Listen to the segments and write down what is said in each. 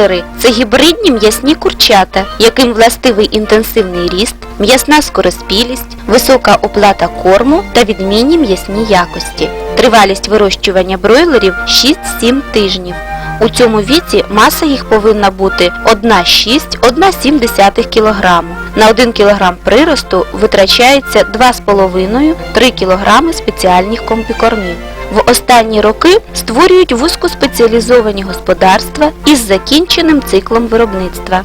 Бройлери це гібридні м'ясні курчата, яким властивий інтенсивний ріст, м'ясна скороспілість, висока оплата корму та відмінні м'ясні якості. Тривалість вирощування бройлерів 6-7 тижнів. У цьому віці маса їх повинна бути 1,6-1,7 кг. На 1 кг приросту витрачається 2,5-3 кг спеціальних комбікормів. В останні роки створюють вузькоспеціалізовані господарства із закінченим циклом виробництва.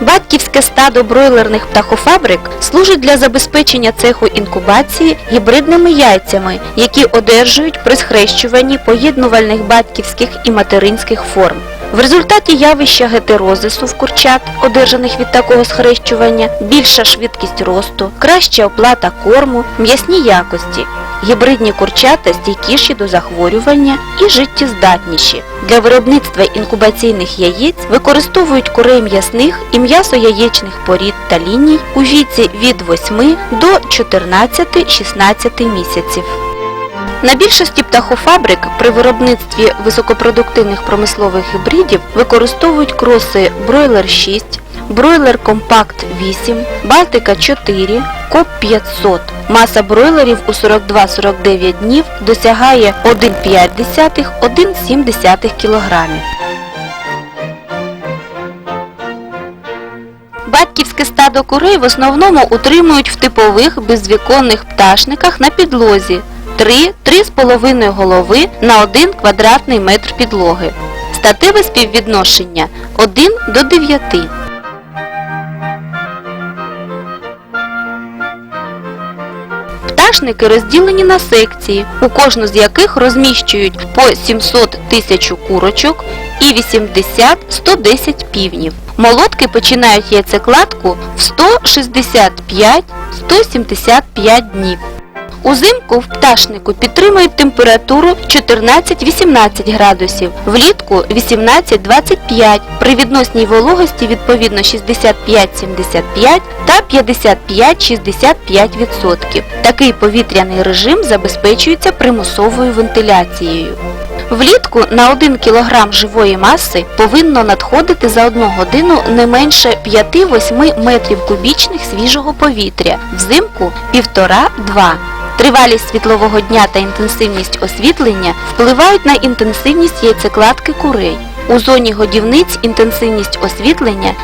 Батьківське стадо бройлерних птахофабрик служить для забезпечення цеху інкубації гібридними яйцями, які одержують при схрещуванні поєднувальних батьківських і материнських форм. В результаті явища гетерозису в курчат, одержаних від такого схрещування, більша швидкість росту, краща оплата корму, м'ясні якості. Гібридні курчата стійкіші до захворювання і життєздатніші. Для виробництва інкубаційних яєць використовують курей м'ясних і м'ясо-яєчних порід та ліній у віці від 8 до 14-16 місяців. На більшості птахофабрик при виробництві високопродуктивних промислових гібридів використовують кроси Бройлер 6, Бройлер Компакт 8, Балтика 4, Коп 500. Маса бройлерів у 42-49 днів досягає 1,5-1,7 кг. Батьківське стадо курей в основному утримують в типових безвіконних пташниках на підлозі 3-3,5 голови на 1 квадратний метр підлоги. Статеве співвідношення 1 до 9. Пташники розділені на секції, у кожну з яких розміщують по 700 тисяч курочок і 80-110 півнів. Молотки починають яйцекладку в 165-175 днів. Узимку в пташнику підтримують температуру 14-18 градусів, влітку 18-25, при відносній вологості відповідно 65-75 та 55-65%. Такий повітряний режим забезпечується примусовою вентиляцією. Влітку на 1 кг живої маси повинно надходити за одну годину не менше 5-8 метрів кубічних свіжого повітря, взимку 1,5-2. Тривалість світлового дня та інтенсивність освітлення впливають на інтенсивність яйцекладки курей. У зоні годівниць інтенсивність освітлення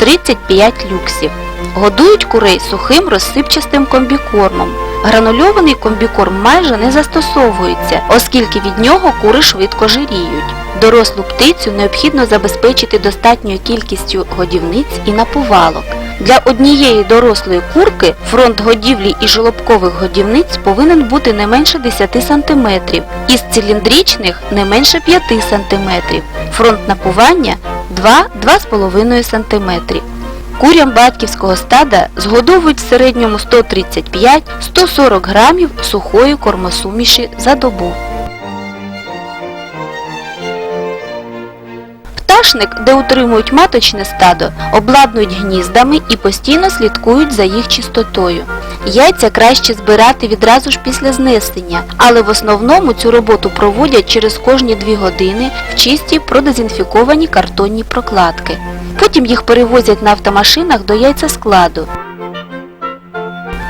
25-35 люксів. Годують курей сухим розсипчастим комбікормом. Гранульований комбікорм майже не застосовується, оскільки від нього кури швидко жиріють. Дорослу птицю необхідно забезпечити достатньою кількістю годівниць і наповалок. Для однієї дорослої курки фронт годівлі і жолобкових годівниць повинен бути не менше 10 см, із циліндричних не менше 5 см, фронт напування 2-2,5 см. Курям батьківського стада згодовують в середньому 135-140 грамів сухої кормосуміші за добу. Пташник, де утримують маточне стадо, обладнують гніздами і постійно слідкують за їх чистотою. Яйця краще збирати відразу ж після знесення, але в основному цю роботу проводять через кожні 2 години в чисті продезінфіковані картонні прокладки. Потім їх перевозять на автомашинах до яйцескладу.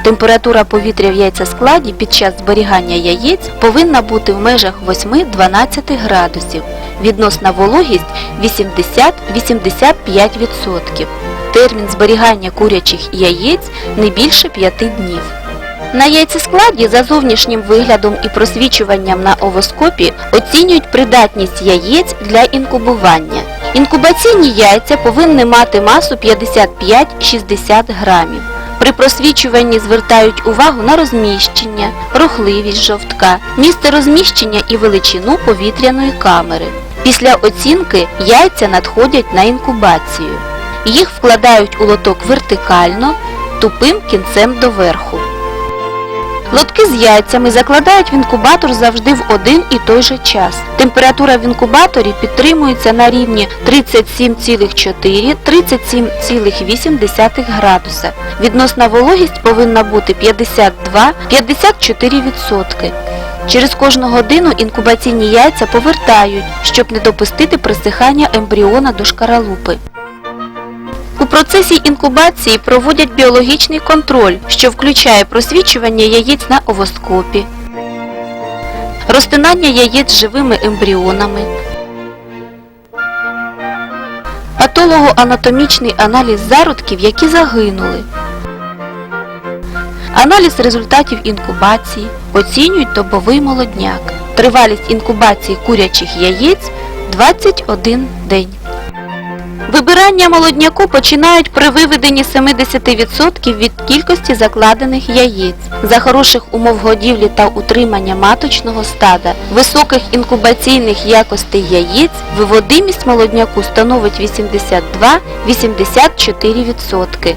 Температура повітря в яйцескладі під час зберігання яєць повинна бути в межах 8-12 градусів. Відносна вологість 80-85%. Термін зберігання курячих яєць не більше 5 днів. На яйцескладі за зовнішнім виглядом і просвічуванням на овоскопі оцінюють придатність яєць для інкубування. Інкубаційні яйця повинні мати масу 55-60 грамів. При просвічуванні звертають увагу на розміщення, рухливість жовтка, місце розміщення і величину повітряної камери. Після оцінки яйця надходять на інкубацію. Їх вкладають у лоток вертикально, тупим кінцем доверху. Лотки з яйцями закладають в інкубатор завжди в один і той же час. Температура в інкубаторі підтримується на рівні 37,4-37,8 градуса. Відносна вологість повинна бути 52-54%. Через кожну годину інкубаційні яйця повертають, щоб не допустити присихання ембріона до шкаралупи. У процесі інкубації проводять біологічний контроль, що включає просвічування яєць на овоскопі, розтинання яєць живими ембріонами, патологоанатомічний аналіз зародків, які загинули, аналіз результатів інкубації, оцінюють добовий молодняк. Тривалість інкубації курячих яєць 21 день. Вибирання молодняку починають при виведенні 70% від кількості закладених яєць. За хороших умов годівлі та утримання маточного стада, високих інкубаційних якостей яєць, виводимість молодняку становить 82-84%.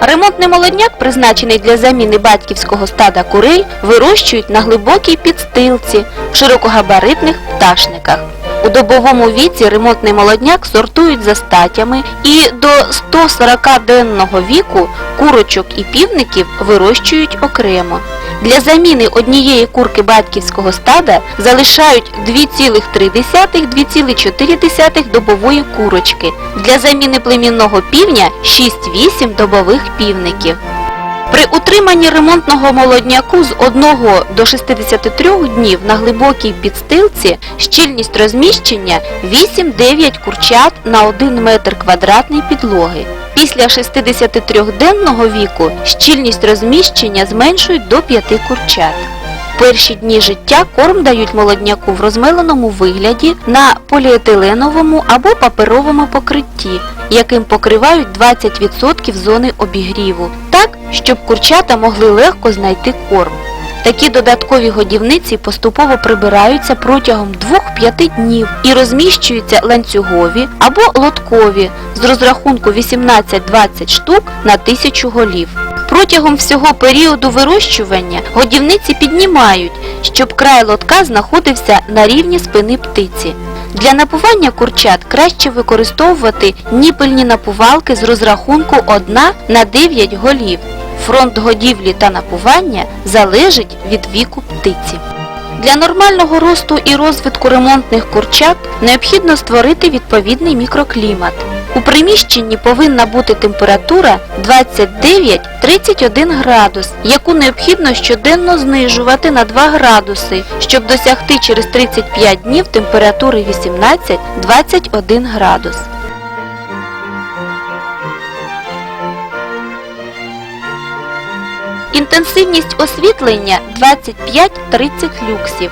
Ремонтний молодняк, призначений для заміни батьківського стада курей, вирощують на глибокій підстилці в широкогабаритних пташниках. У добовому віці ремонтний молодняк сортують за статями і до 140-денного віку курочок і півників вирощують окремо. Для заміни однієї курки батьківського стада залишають 2,3-2,4 добової курочки. Для заміни племінного півня 6-8 добових півників. При утриманні ремонтного молодняку з 1 до 63 днів на глибокій підстилці щільність розміщення 8-9 курчат на 1 метр квадратний підлоги. Після 63-денного віку щільність розміщення зменшують до 5 курчат. Перші дні життя корм дають молодняку в розмеленому вигляді на поліетиленовому або паперовому покритті, яким покривають 20% зони обігріву, так, щоб курчата могли легко знайти корм. Такі додаткові годівниці поступово прибираються протягом 2-5 днів і розміщуються ланцюгові або лоткові з розрахунку 18-20 штук на 1000 голів. Протягом всього періоду вирощування годівниці піднімають, щоб край лотка знаходився на рівні спини птиці. Для напування курчат краще використовувати ніпельні напувалки з розрахунку 1 на 9 голів. Фронт годівлі та напування залежить від віку птиці. Для нормального росту і розвитку ремонтних курчат необхідно створити відповідний мікроклімат. У приміщенні повинна бути температура 29-31 градус, яку необхідно щоденно знижувати на 2 градуси, щоб досягти через 35 днів температури 18-21 градус. Інтенсивність освітлення 25-30 люксів.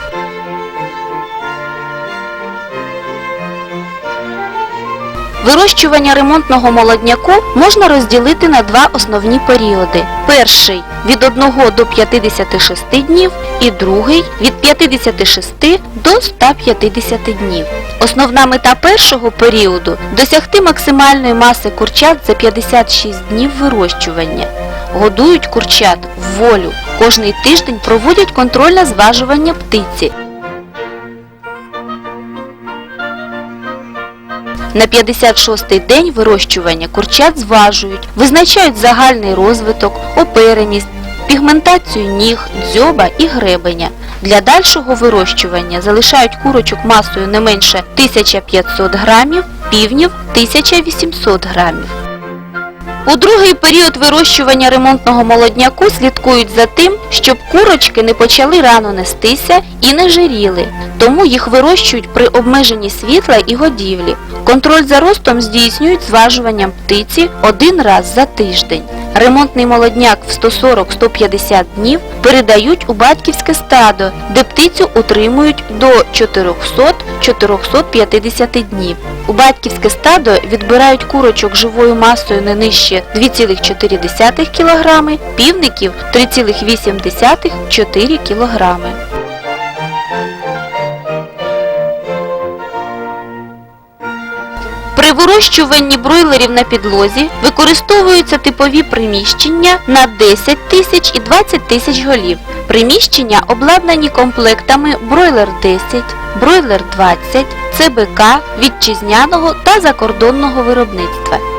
Вирощування ремонтного молодняку можна розділити на два основні періоди. Перший від 1 до 56 днів і другий від 56 до 150 днів. Основна мета першого періоду досягти максимальної маси курчат за 56 днів вирощування. Годують курчат в волю. Кожний тиждень проводять контрольне зважування птиці. На 56-й день вирощування курчат зважують, визначають загальний розвиток, опереність, пігментацію ніг, дзьоба і гребеня. Для дальшого вирощування залишають курочок масою не менше 1500 грамів, півнів 1800 грамів. У другий період вирощування ремонтного молодняку слідкують за тим, щоб курочки не почали рано нестися і не жиріли, тому їх вирощують при обмеженні світла і годівлі. Контроль за ростом здійснюють зважуванням птиці один раз за тиждень. Ремонтний молодняк в 140-150 днів передають у батьківське стадо, де птицю утримують до 400-450 днів. У батьківське стадо відбирають курочок живою масою не нижче 2,4 кг, півників 3,8-4 кг. При вирощуванні бройлерів на підлозі використовуються типові приміщення на 10 тисяч і 20 тисяч голів. Приміщення обладнані комплектами бройлер 10, бройлер 20, ЦБК вітчизняного та закордонного виробництва.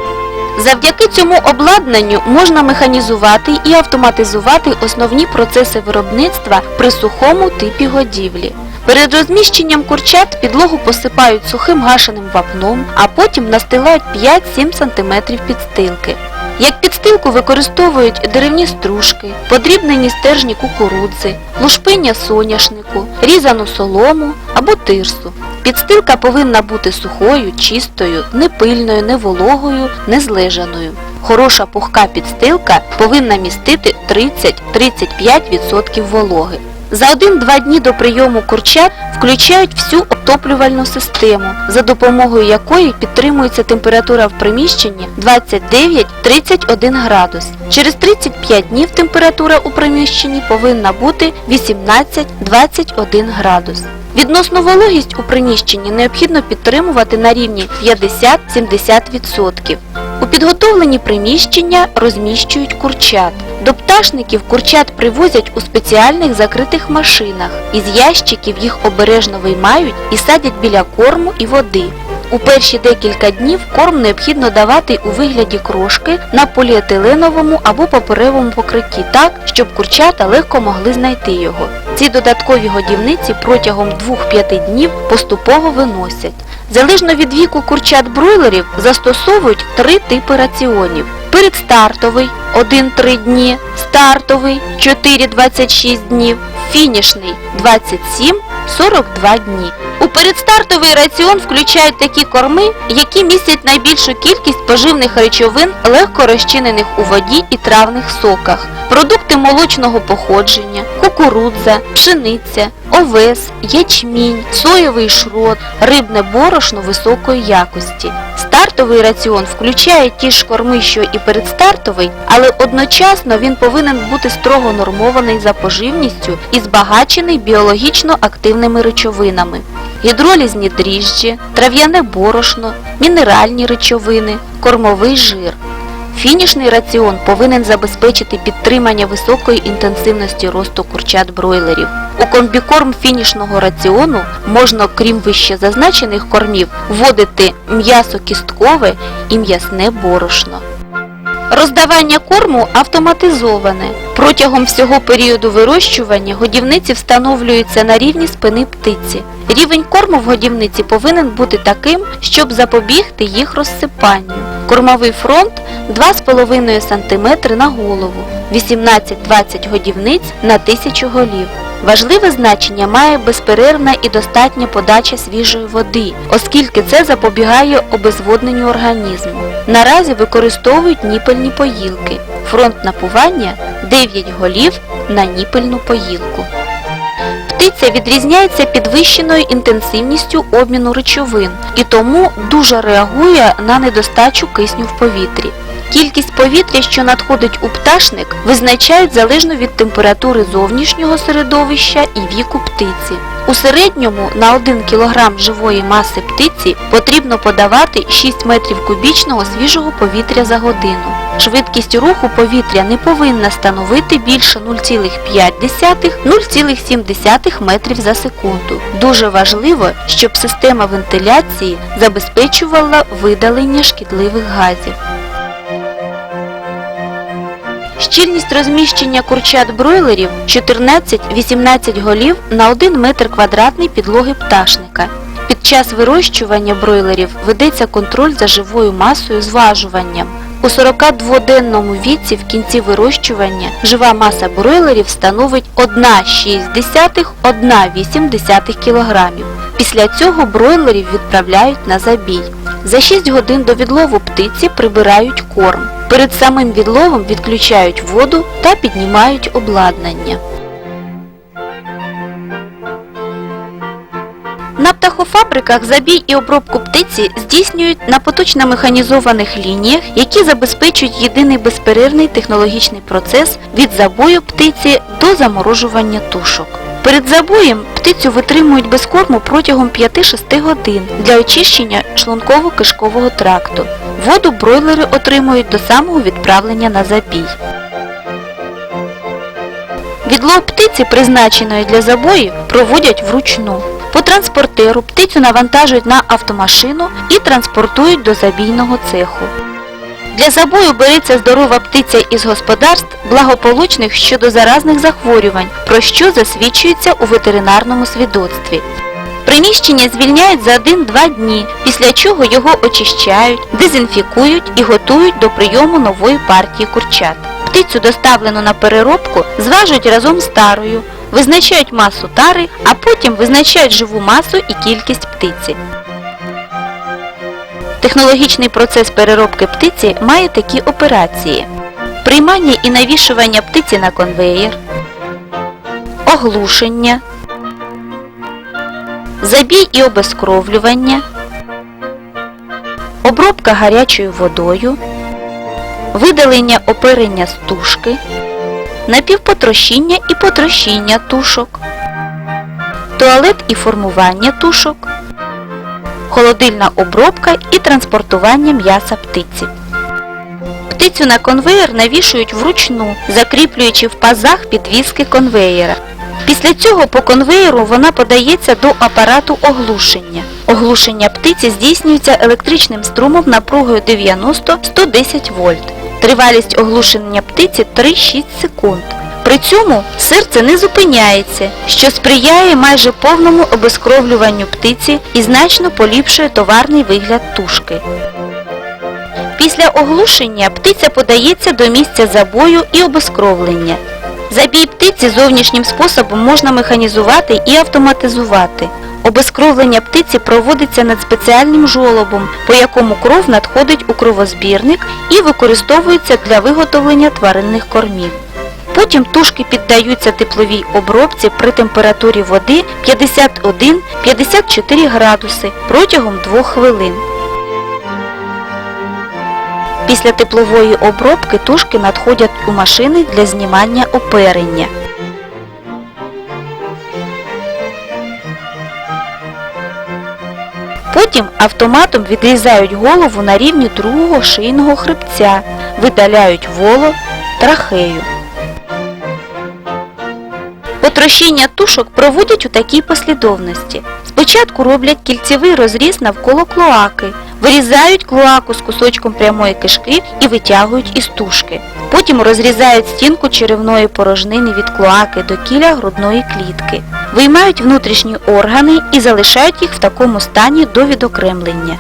Завдяки цьому обладнанню можна механізувати і автоматизувати основні процеси виробництва при сухому типі годівлі. Перед розміщенням курчат підлогу посипають сухим гашеним вапном, а потім настилають 5-7 см підстилки. Як підстилку використовують деревні стружки, подрібнені стержні кукурудзи, лушпиння соняшнику, різану солому або тирсу. Підстилка повинна бути сухою, чистою, не пильною, не вологою, не злежаною. Хороша пухка підстилка повинна містити 30-35% вологи. За 1-2 дні до прийому курчат включають всю отоплювальну систему, за допомогою якої підтримується температура в приміщенні 29-31 градус. Через 35 днів температура у приміщенні повинна бути 18-21 градус. Відносну вологість у приміщенні необхідно підтримувати на рівні 50-70%. У підготовлені приміщення розміщують курчат. До пташників курчат привозять у спеціальних закритих машинах. Із ящиків їх обережно виймають і садять біля корму і води. У перші декілька днів корм необхідно давати у вигляді крошки на поліетиленовому або паперовому покритті так, щоб курчата легко могли знайти його. Ці додаткові годівниці протягом 2-5 днів поступово виносять. Залежно від віку курчат бройлерів застосовують три типи раціонів. Передстартовий 1-3 дні, стартовий 4-26 днів, фінішний 27-42 дні. У передстартовий раціон включають такі корми, які містять найбільшу кількість поживних речовин, легко розчинених у воді і травних соках, продукти молочного походження, кукурудза, пшениця, овес, ячмінь, соєвий шрот, рибне борошно високої якості. Стартовий раціон включає ті ж корми, що і передстартовий, але одночасно він повинен бути строго нормований за поживністю і збагачений біологічно активними речовинами. Гідролізні дріжджі, трав'яне борошно, мінеральні речовини, кормовий жир. Фінішний раціон повинен забезпечити підтримання високої інтенсивності росту курчат бройлерів. У комбікорм фінішного раціону можна, крім вище зазначених кормів, вводити м'ясо кісткове і м'ясне борошно. Роздавання корму автоматизоване. Протягом всього періоду вирощування годівниці встановлюються на рівні спини птиці. Рівень корму в годівниці повинен бути таким, щоб запобігти їх розсипанню. Кормовий фронт 2,5 см на голову, 18-20 годівниць на 1000 голів. Важливе значення має безперервна і достатня подача свіжої води, оскільки це запобігає обезводненню організму. Наразі використовують ніпельні поїлки. Фронт напування 9 голів на ніпельну поїлку. Птиця відрізняється підвищеною інтенсивністю обміну речовин і тому дуже реагує на недостачу кисню в повітрі. Кількість повітря, що надходить у пташник, визначають залежно від температури зовнішнього середовища і віку птиці. У середньому на 1 кг живої маси птиці потрібно подавати 6 метрів кубічного свіжого повітря за годину. Швидкість руху повітря не повинна становити більше 0,5-0,7 метрів за секунду. Дуже важливо, щоб система вентиляції забезпечувала видалення шкідливих газів. Щільність розміщення курчат бройлерів 14-18 голів на 1 метр квадратний підлоги пташника. Під час вирощування бройлерів ведеться контроль за живою масою зважуванням. У 42-денному віці в кінці вирощування жива маса бройлерів становить 1,6-1,8 кг. Після цього бройлерів відправляють на забій. За 6 годин до відлову птиці прибирають корм. Перед самим відловом відключають воду та піднімають обладнання. На птахофабриках забій і обробку птиці здійснюють на поточно механізованих лініях, які забезпечують єдиний безперервний технологічний процес від забою птиці до заморожування тушок. Перед забоєм птицю витримують без корму протягом 5-6 годин для очищення шлунково-кишкового тракту. Воду бройлери отримують до самого відправлення на забій. Відлов птиці, призначеної для забоїв, проводять вручну. По транспортеру птицю навантажують на автомашину і транспортують до забійного цеху. Для забою береться здорова птиця із господарств, благополучних щодо заразних захворювань, про що засвідчується у ветеринарному свідоцтві. Приміщення звільняють за 1-2 дні, після чого його очищають, дезінфікують і готують до прийому нової партії курчат. Птицю, доставлену на переробку, зважують разом з тарою, визначають масу тари, а потім визначають живу масу і кількість птиці. Технологічний процес переробки птиці має такі операції. Приймання і навішування птиці на конвеєр, оглушення, забій і обезкровлювання, обробка гарячою водою, видалення оперення з тушки, напівпотрощіння і потрощіння тушок, туалет і формування тушок, холодильна обробка і транспортування м'яса птиці. Птицю на конвеєр навішують вручну, закріплюючи в пазах підвіски конвеєра. Після цього по конвеєру вона подається до апарату оглушення. Оглушення птиці здійснюється електричним струмом напругою 90-110 вольт. Тривалість оглушення птиці 3-6 секунд. При цьому серце не зупиняється, що сприяє майже повному обезкровлюванню птиці і значно поліпшує товарний вигляд тушки. Після оглушення птиця подається до місця забою і обезкровлення. Забій птиці зовнішнім способом можна механізувати і автоматизувати. Обезкровлення птиці проводиться над спеціальним жолобом, по якому кров надходить у кровозбірник і використовується для виготовлення тваринних кормів. Потім тушки піддаються тепловій обробці при температурі води 51-54 градуси протягом 2 хвилин. Після теплової обробки тушки надходять у машини для знімання оперення. Потім автоматом відрізають голову на рівні другого шийного хребця, видаляють воло, трахею. Потрощіння тушок проводять у такій послідовності. Спочатку роблять кільцевий розріз навколо клоаки, вирізають клоаку з кусочком прямої кишки і витягують із тушки. Потім розрізають стінку черевної порожнини від клоаки до кіля грудної клітки. Виймають внутрішні органи і залишають їх в такому стані до відокремлення.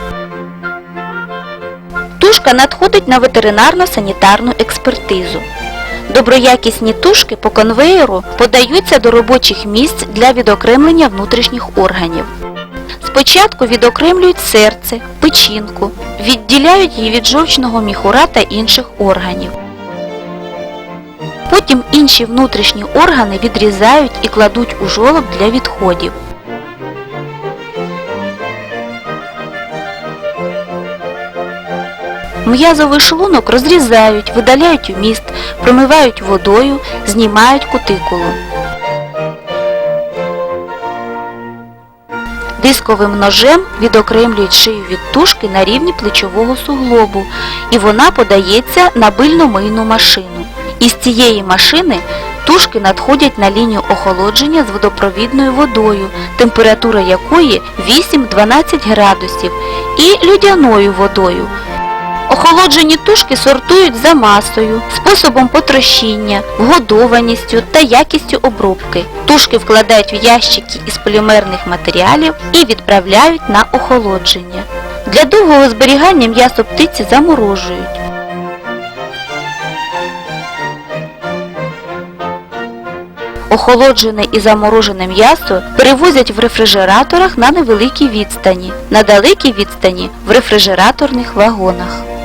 Тушка надходить на ветеринарно-санітарну експертизу. Доброякісні тушки по конвеєру подаються до робочих місць для відокремлення внутрішніх органів. Спочатку відокремлюють серце, печінку, відділяють її від жовчного міхура та інших органів. Потім інші внутрішні органи відрізають і кладуть у жолоб для відходів. М'язовий шлунок розрізають, видаляють вміст, промивають водою, знімають кутикулу. Дисковим ножем відокремлюють шию від тушки на рівні плечового суглобу і вона подається на бильно-мийну машину. Із цієї машини тушки надходять на лінію охолодження з водопровідною водою, температура якої 8-12 градусів, і людяною водою. Охолоджені тушки сортують за масою, способом потрощіння, вгодованістю та якістю обробки. Тушки вкладають в ящики із полімерних матеріалів і відправляють на охолодження. Для довгого зберігання м'ясо птиці заморожують. Охолоджене і заморожене м'ясо перевозять в рефрижераторах на невеликій відстані, на далекій відстані в рефрижераторних вагонах.